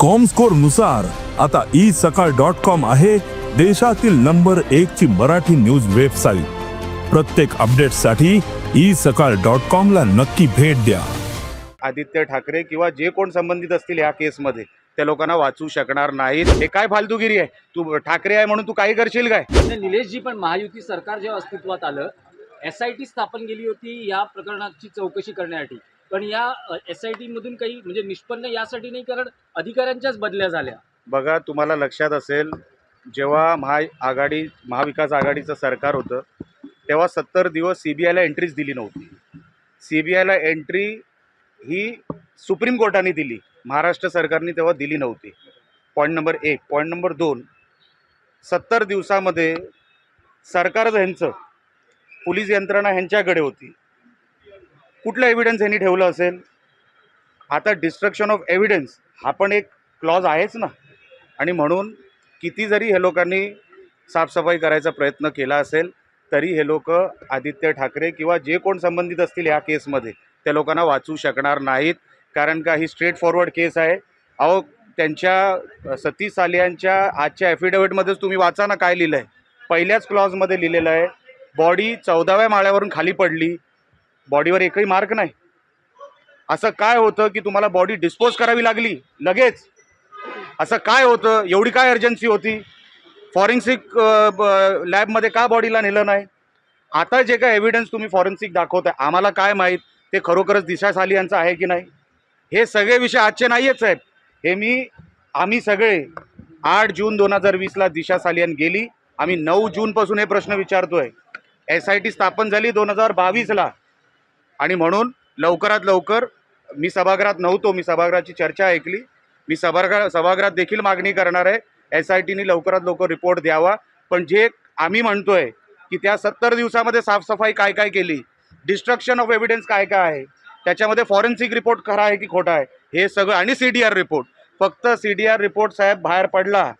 कॉमस्कोरनुसार आता ई सकाळ dot com आहे देशातील नंबर एक ची मराठी न्यूज वेबसाईट प्रत्येक अपडेटसाठी ई सकाळ डॉट कॉम ला नक्की भेट द्या. आदित्य ठाकरे किंवा जे कोण संबंधित असतील या केसमध्ये त्या लोकांना वाचू शकणार नाहीत. हे काय फालतूगिरी आहे? तू ठाकरे आहे म्हणून तू काही करशील काय? निलेशजी पण महायुती सरकार जेव्हा अस्तित्वात आलं एस आय टी स्थापन केली होती या प्रकरणाची चौकशी करण्यासाठी. पण या एस आय टीमधून काही म्हणजे निष्पन्न यासाठी नाही कारण अधिकाऱ्यांच्याच बदल्या झाल्या. बघा तुम्हाला लक्षात असेल जेव्हा महा आघाडी महाविकास आघाडीचं सरकार होतं तेव्हा सत्तर दिवस सी बी आयला एंट्रीच दिली नव्हती. सी बी आयला एंट्री ही सुप्रीम कोर्टाने दिली. महाराष्ट्र सरकारने तेव्हा दिली नव्हती. पॉईंट नंबर एक. पॉईंट नंबर दोन. सत्तर दिवसामध्ये सरकारच ह्यांचं पोलीस यंत्रणा ह्यांच्याकडे होती. कुठलं एव्हिडन्स यांनी ठेवलं असेल? आता डिस्ट्रक्शन ऑफ एव्हिडन्स हा पण एक क्लॉज आहेच ना. आणि म्हणून किती जरी हे लोकांनी साफसफाई करायचा प्रयत्न केला असेल तरी हे लोक आदित्य ठाकरे किंवा जे कोण संबंधित असतील या केसमध्ये त्या लोकांना वाचू शकणार नाहीत. कारण का ही स्ट्रेट फॉरवर्ड केस आहे. अहो त्यांच्या सतीश सालियांच्या आजच्या ॲफिडेविटमध्येच तुम्ही वाचा ना काय लिहिलं आहे पहिल्याच क्लॉजमध्ये लिहिलेलं आहे बॉडी चौदाव्या माळ्यावरून खाली पडली बॉडीवर एकही मार्क नाही. असं काय होतं की तुम्हाला बॉडी डिस्पोज करावी लागली लगेच? असं काय होतं? एवढी काय अर्जन्सी होती? फॉरेन्सिक लॅबमध्ये का बॉडीला नेलं नाही? आता जे काय एव्हिडन्स तुम्ही फॉरेन्सिक दाखवताय आम्हाला काय माहीत? ते खरोखरच दिशा सालियांचं आहे की नाही? हे सगळे विषय आजचे नाही आहेत. साहेब हे मी आम्ही सगळे आठ जून दोन हजार वीसला दिशा सालियन गेली. आम्ही नऊ जूनपासून हे प्रश्न विचारतोय. एस आय टी स्थापन झाली दोन हजार बावीसला. आणि म्हणून लवकरात लवकर मी सभागृहात नव्हतो मी सभागृहाची चर्चा ऐकली. मी सभागृह सभागृहात देखील मागणी करणार आहे. एस आय टीने लवकरात लवकर रिपोर्ट द्यावा. पण जे आम्ही म्हणतोय की त्या सत्तर दिवसामध्ये साफसफाई काय काय केली? डिस्ट्रक्शन ऑफ एव्हिडन्स काय काय आहे? त्याच्यामध्ये फॉरेन्सिक रिपोर्ट खरा आहे की खोटा आहे? हे सगळं आणि सी डी आर रिपोर्ट फक्त सी डी आर रिपोर्ट साहेब बाहेर पडला.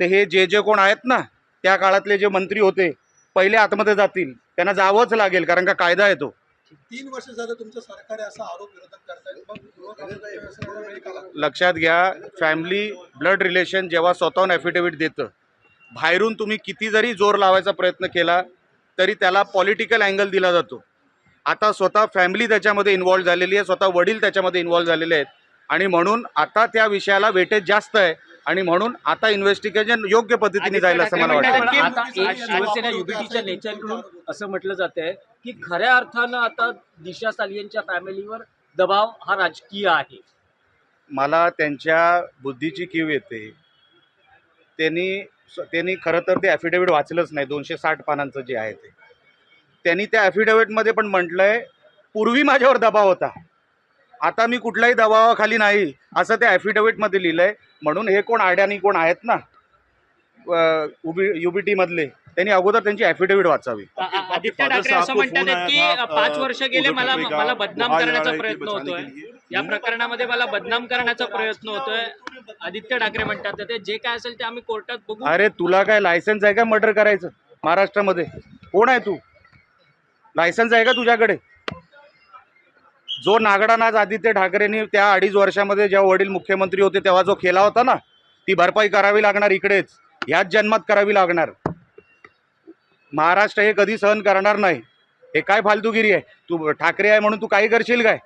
ते हे जे जे कोण आहेत ना त्या काळातले जे मंत्री होते पहिले आतमध्ये जातील. त्यांना जावंच लागेल कारण का कायदा येतो तीन वर्ष झालं तुमचं सरकार असा आरोप? लक्षात घ्या फॅमिली ब्लड रिलेशन जेव्हा स्वतःहून ॲफिडेव्हिट देतं बाहेरून तुम्ही किती जरी जोर लावायचा प्रयत्न केला तरी त्याला पॉलिटिकल अँगल दिला जातो. आता स्वतः फॅमिली त्याच्यामध्ये इन्वॉल्व झालेली आहे स्वतः वडील त्याच्यामध्ये इन्वॉल्व झालेले आहेत. आणि म्हणून आता त्या विषयाला वेटेज जास्त आहे. आणि म्हणून आता इन्व्हेस्टिगेशन योग्य पद्धतीने जाईल असं मला वाटतं. पण आता एक शिवसेना युबीटीच्या नेत्यांकडून असं म्हटलं जात आहे की खऱ्या अर्थानं आता दिशा सालियनच्या फॅमिलीवर दबाव हा राजकीय आहे. मला त्यांच्या बुद्धीची कीव येते. त्यांनी त्यांनी खरं तर ते ॲफिडेव्हिट वाचलंच नाही. दोनशे साठ पानांचं जे आहे ते. त्यांनी त्या ॲफिडेव्हिटमध्ये पण म्हटलं आहे पूर्वी माझ्यावर दबाव होता. आता मी कुठल्याही दबावाखाली नाही असं त्या ॲफिडेव्हिटमध्ये लिहिलं आहे म्हणून हे कोण आड्यानी कोण आहेत ना उबी यू बी टीमधले त्यांनी अगोदर त्यांची ॲफिडेव्हिट वाचावी. आदित्य ठाकरे असं म्हणतात की पाच वर्ष गेले मला मला बदनाम करण्याचा प्रयत्न होतोय. या प्रकरणामध्ये मला बदनाम करण्याचा प्रयत्न होतोय. आदित्य ठाकरे म्हणतात ते जे काय असेल ते आम्ही कोर्टात बघू. अरे तुला काय लायसन्स आहे का मर्डर करायचं? महाराष्ट्रामध्ये. कोण आहे तू? लायसन्स आहे का तुझ्याकडे? जो नागडा नाच आदित्य ठाकरेंनी त्या अडीच वर्षामध्ये जेव्हा वडील मुख्यमंत्री होते तेव्हा जो केला होता ना ती भरपाई करावी लागणार इकडेच ह्याच जन्मात करावी लागणार. महाराष्ट्र हे कधी सहन करणार नाही. हे काय फालतूगिरी आहे? तू ठाकरे आहे म्हणून तू काही करशील काय?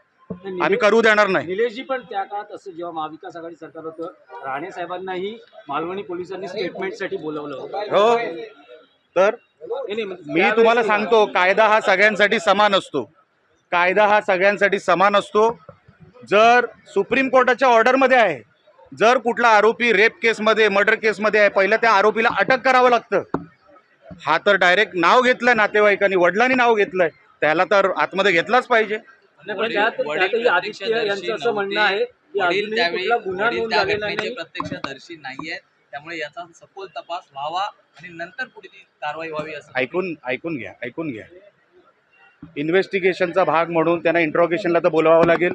आम्ही करू देणार नाही. निलेशजी पण त्या काळात असं जेव्हा महाविकास आघाडी सरकार होतं राणे साहेबांनाही मालवणी पोलिसांनी स्टेटमेंटसाठी बोलवलं होतं. हो. तर म्हणजे मी तुम्हाला सांगतो कायदा हा सगळ्यांसाठी समान असतो. कायदा हा सगळ्यांसाठी समान असतो. जर सुप्रीम कोर्टाच्या ऑर्डरमध्ये आहे जर कुठला आरोपी रेप केसमध्ये मर्डर केसमध्ये आहे पहिलं त्या आरोपीला अटक करावं लागतं. हा तर डायरेक्ट नाव घेतलंय नातेवाईकांनी वडिलांनी नाव घेतलंय. त्याला तर आतमध्ये घेतलाच पाहिजे. प्रत्यक्षदर्शी नाहीयेत. त्यामुळे याचा सखोल तपास व्हावा आणि नंतर पुढे कारवाई व्हावी असं ऐकून ऐकून घ्या ऐकून घ्या. इन्व्हेस्टिगेशनचा भाग म्हणून त्यांना इंट्रॉगेशनला तर बोलवावं लागेल.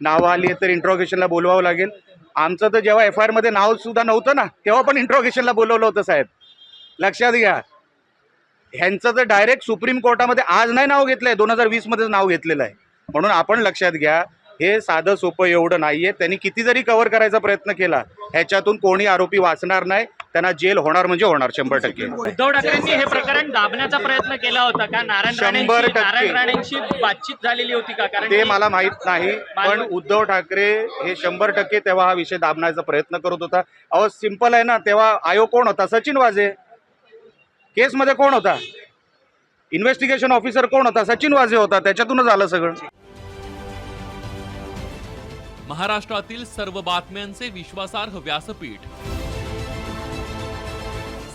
नावं आली आहेत तर इंट्रॉगेशनला बोलवावं लागेल. आमचं तर जेव्हा एफ आय आरमध्ये नाव सुद्धा नव्हतं ना तेव्हा पण इंट्रॉगेशनला बोलवलं होतं साहेब. लक्षात घ्या. ह्यांचं तर डायरेक्ट सुप्रीम कोर्टामध्ये आज नाही नाव घेतलंय दोन हजार वीसमध्येच नाव घेतलेलं आहे. म्हणून आपण लक्षात घ्या हे साधं सोपं एवढं नाही आहे त्यांनी किती जरी कव्हर करायचा प्रयत्न केला ह्याच्यातून कोणी आरोपी वाचणार नाही. त्यांना जेल होणार म्हणजे होणार शंभर टक्के. उद्धव ठाकरेंनी हे प्रकरण दाबण्याचा प्रयत्न केला होता का? नारायण शंभर राणेंशी टक्के. नारायण राणेंशी बातचीत झालेली होती का? कारण ते मला माहीत नाही पण उद्धव ठाकरे हे शंभर टक्के तेव्हा हा विषय दाबण्याचा प्रयत्न करत होता. अहो सिंपल आहे ना तेव्हा आयोग कोण होता? सचिन वाझे. केसमध्ये कोण होता? इन्व्हेस्टिगेशन ऑफिसर कोण होता? सचिन वाझे होता. त्याच्यातूनच आलं सगळं. महाराष्ट्रातील सर्व बातम्यांचे विश्वासार्ह व्यासपीठ.